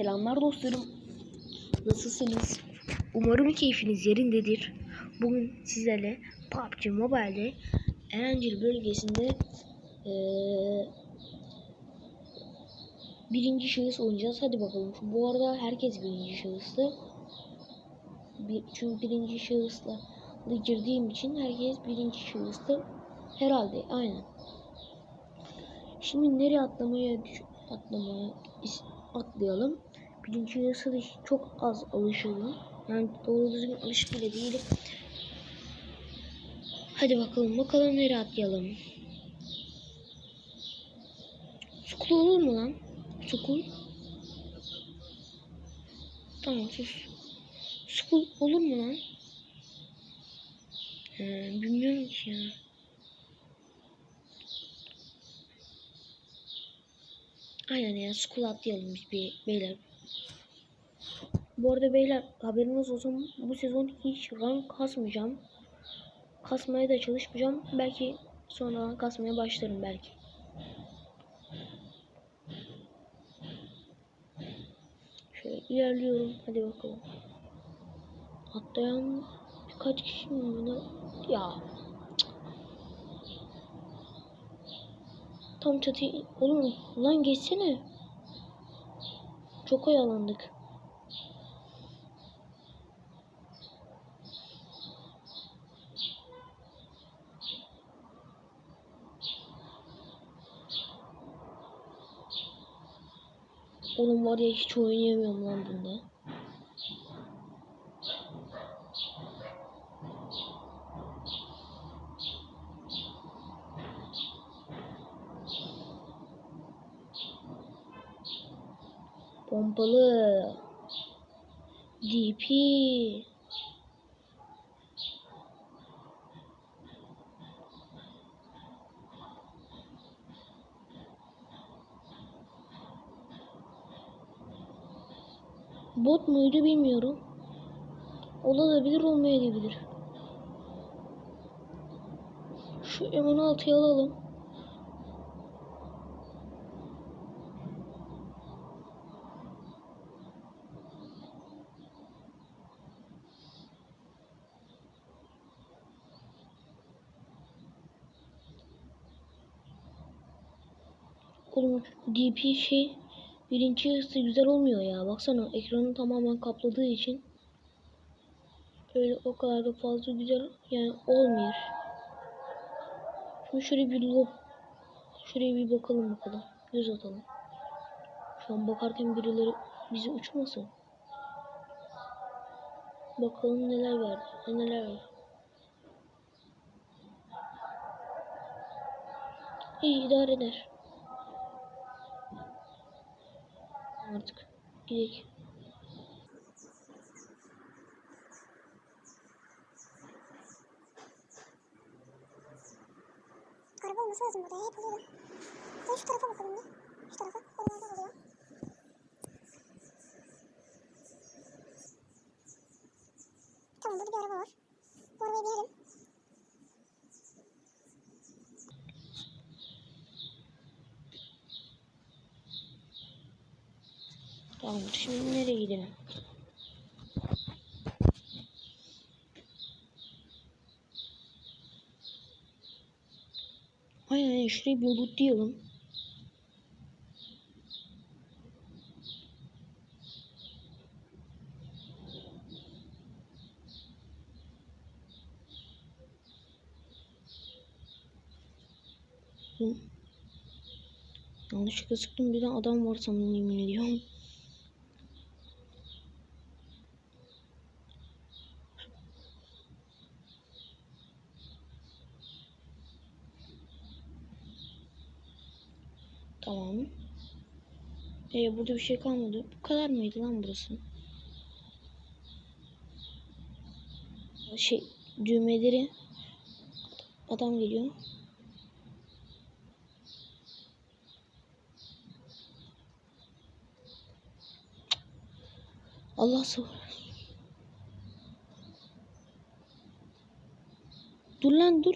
Selamlar dostlarım. Nasılsınız? Umarım keyfiniz yerindedir. Bugün sizlerle PUBG Mobile'de Erencil bölgesinde eee, birinci şahıs oynayacağız. Hadi bakalım. Bu arada herkes birinci şahıstı. Bir, çünkü birinci şahısla girdiğim için herkes birinci şahıstı. Herhalde aynen. Şimdi nereye atlamaya is- atlayalım. Birinci şahısa da çok az alışalım. Yani doğru düzgün alışık bile değilim. Hadi bakalım bakalım nereye atlayalım. Sukul olur mu lan? Sukul. Tamam sus. Sukul olur mu lan? He, bilmiyorum ki ya. Aynen ya school atlayalım biz bir beyler. Bu arada beyler haberiniz olsun bu sezon hiç rank kasmayacağım. Kasmaya da çalışmayacağım. Belki sonra kasmaya başlarım belki. Şöyle ilerliyorum. Hadi bakalım. Atlayan birkaç kişi mi bunu? Ya. Tam çatıyı... Oğlum lan geçsene. Çok oyalandık. Oğlum var ya hiç oynayamıyorum lan bunda. Pompalı. DP. Bot muydu bilmiyorum. Olabilir olmayabilir. Şu M16'yı alalım. Oğlum DP şey birinci hızı güzel olmuyor ya. Baksana ekranı tamamen kapladığı için öyle o kadar da fazla güzel yani olmuyor. Şimdi şöyle bir lob şuraya bir bakalım bakalım. Göz atalım. Şu an bakarken birileri bizi uçmasın. Bakalım neler verdi. Neler var. İyi idare eder. Artık gidelim. Araba olması lazım burada. Hep oluyor. Gel şu tarafa bakalım bir. Şu tarafa. Oralarda oluyor. Tamam burada bir araba var. Bu arabaya binelim. Tamam şimdi nereye gidelim? Aynen şurayı bir lootlayalım. Yanlışlıkla sıktım bir de adam var sandım yemin ediyorum. Tamam. Ee, burada bir şey kalmadı. Bu kadar mıydı lan burası? Şey düğmeleri adam geliyor. Allah sabır. Dur lan dur.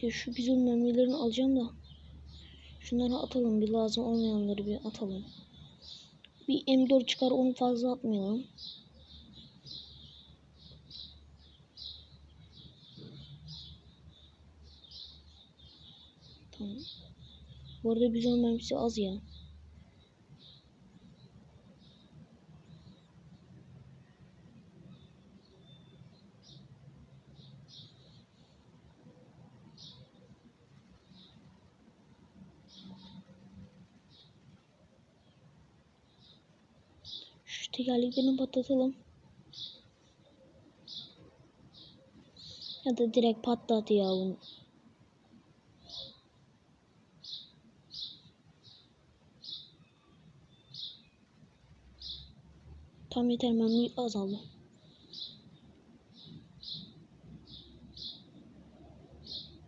Bekle şu güzel mermilerini alacağım da. Şunları atalım bir lazım olmayanları bir atalım. Bir M4 çıkar onu fazla atmayalım. Tamam. Bu arada bizon mermisi az ya. Şu tekerleklerini patlatalım. Ya da direkt patlat ya bunu. Tam yeter mermi azaldı.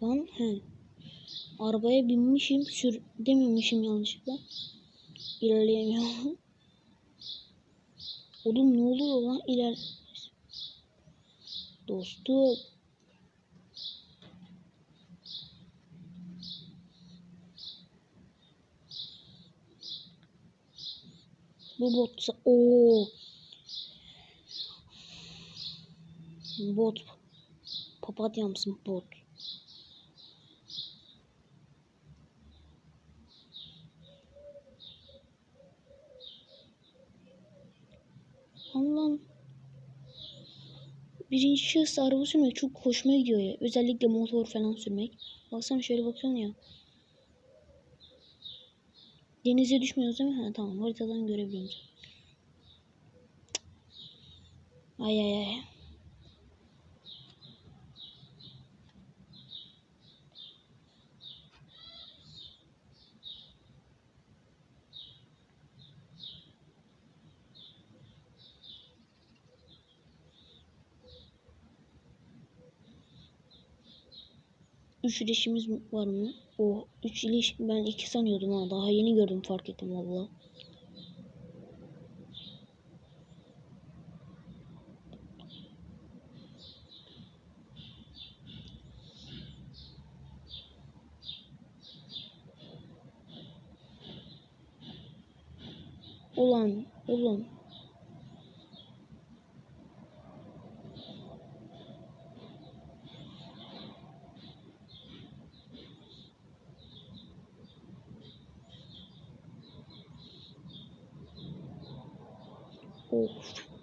Lan he. Arabaya binmişim sür dememişim yanlışlıkla. İlerleyemiyorum. Oğlum ne oluyor lan iler. Dostum. Bu botsa o bot papatya mısın bot birinci şahıs araba sürmek çok hoşuma gidiyor ya. Özellikle motor falan sürmek. Baksana şöyle bakıyorsun ya. Denize düşmüyoruz değil mi? Ha, tamam. Haritadan görebiliyoruz. Ay ay ay. Üç ilişkimiz var mı? O üç ilişki ben iki sanıyordum ha. Daha yeni gördüm fark ettim valla. Ulan, ulan. Of,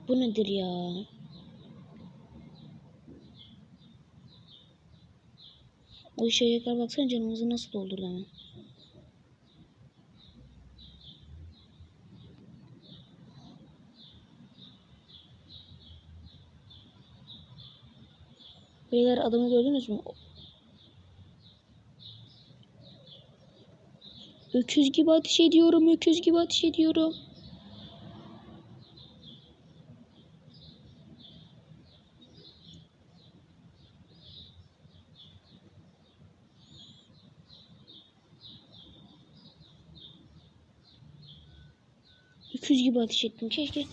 bu nedir ya? O işe yakar baksana canımızı nasıl doldurdu hemen. Beyler adamı gördünüz mü? Öküz gibi ateş ediyorum, öküz gibi ateş ediyorum. Öküz gibi ateş ettim. Keşke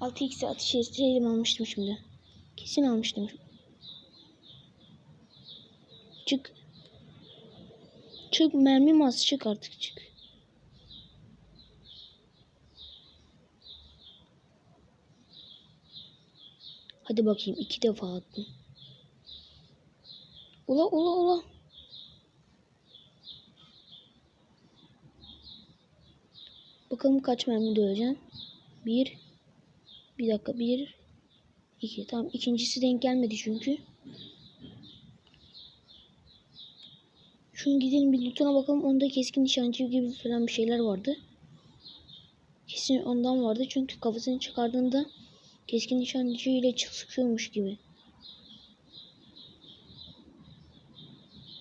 6x'e ateş etseydim almıştım şimdi. Kesin almıştım. Çık. Çık mermim az çık artık çık. Hadi bakayım iki defa attım. Ula ula ula. Bakalım kaç mermi döveceğim. Bir. Bir dakika bir. iki. Tamam ikincisi denk gelmedi çünkü. Şunu gidelim bir lootuna bakalım. Onda keskin nişancı gibi falan bir şeyler vardı. Kesin ondan vardı. Çünkü kafasını çıkardığında keskin nişancı ile sıkıyormuş gibi.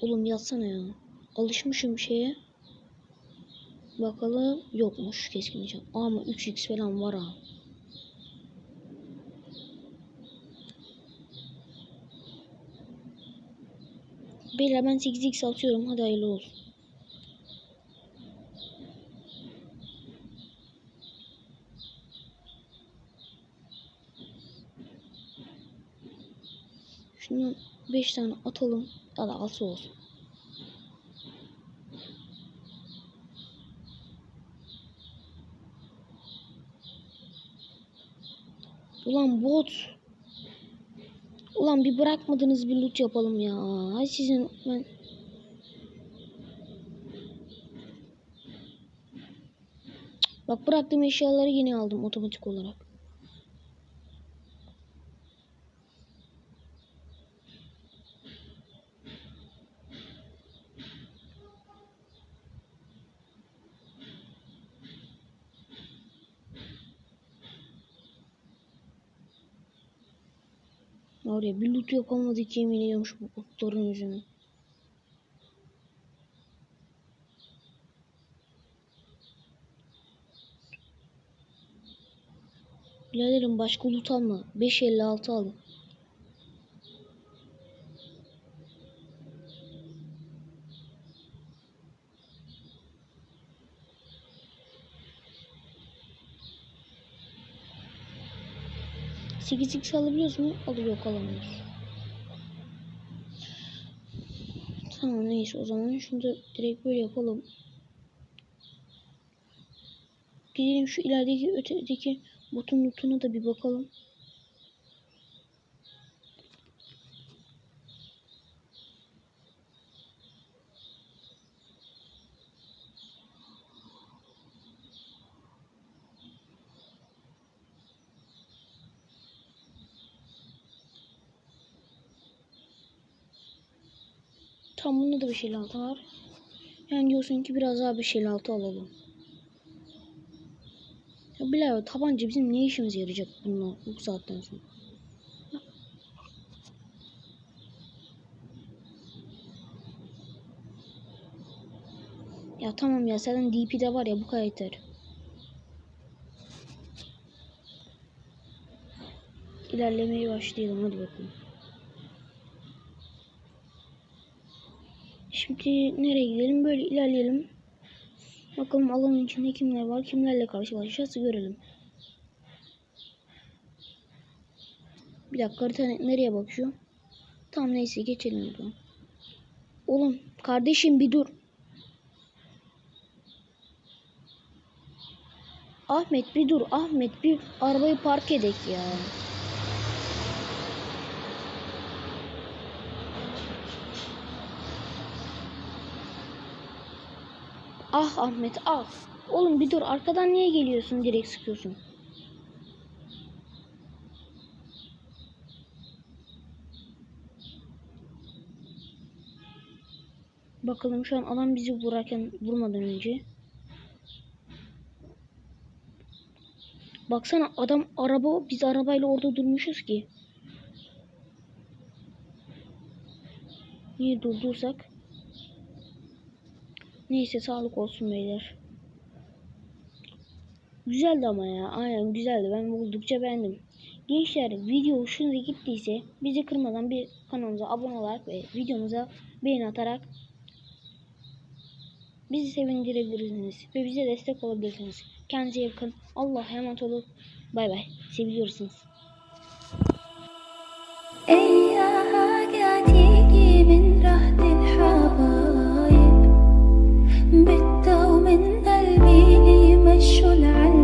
Oğlum yatsana ya. Alışmışım şeye. Bakalım yokmuş keskin nişan. Ama 3x falan var ha. Beyler ben 8x atıyorum. Hadi hayırlı olsun. Şundan 5 tane atalım. Ya da 6 olsun. Ulan bot. Ulan bir bırakmadınız bir loot yapalım ya. Hay sizin ben Bak bıraktığım eşyaları yine aldım otomatik olarak. Oraya bir loot yapamadık yemin ediyorum şu botların yüzünden. Biraderim başka loot alma. 556 aldım. Sekiz x alabiliyoruz mu? Alıyor yok alamıyoruz. Tamam neyse o zaman şunu da direkt böyle yapalım. Gidelim şu ilerideki ötedeki botun lootuna da bir bakalım. Tam bunda da bir şey altı var. Yani diyorsun ki biraz daha bir şey altı alalım. Ya Bilal tabanca bizim ne işimize yarayacak bununla bu saatten sonra? Ya tamam ya zaten DP'de var ya bu kadar yeter. İlerlemeye başlayalım hadi bakalım. Şimdi nereye gidelim? Böyle ilerleyelim. Bakalım alanın içinde kimler var, kimlerle karşılaşacağız görelim. Bir dakika harita ne- nereye bakıyor? Tamam neyse geçelim buradan. Oğlum kardeşim bir dur. Ahmet bir dur. Ahmet bir arabayı park edek ya. Ah Ahmet ah. Oğlum bir dur arkadan niye geliyorsun direkt sıkıyorsun? Bakalım şu an adam bizi vurarken vurmadan önce. Baksana adam araba biz arabayla orada durmuşuz ki. Niye durdursak? Neyse sağlık olsun beyler. Güzeldi ama ya. Aynen güzeldi. Ben buldukça beğendim. Gençler video hoşunuza gittiyse bizi kırmadan bir kanalımıza abone olarak ve videomuza beğeni atarak bizi sevindirebilirsiniz ve bize destek olabilirsiniz. Kendinize yakın. Allah'a emanet olun. Bay bay. Seviyorsunuz. Hey. সোনার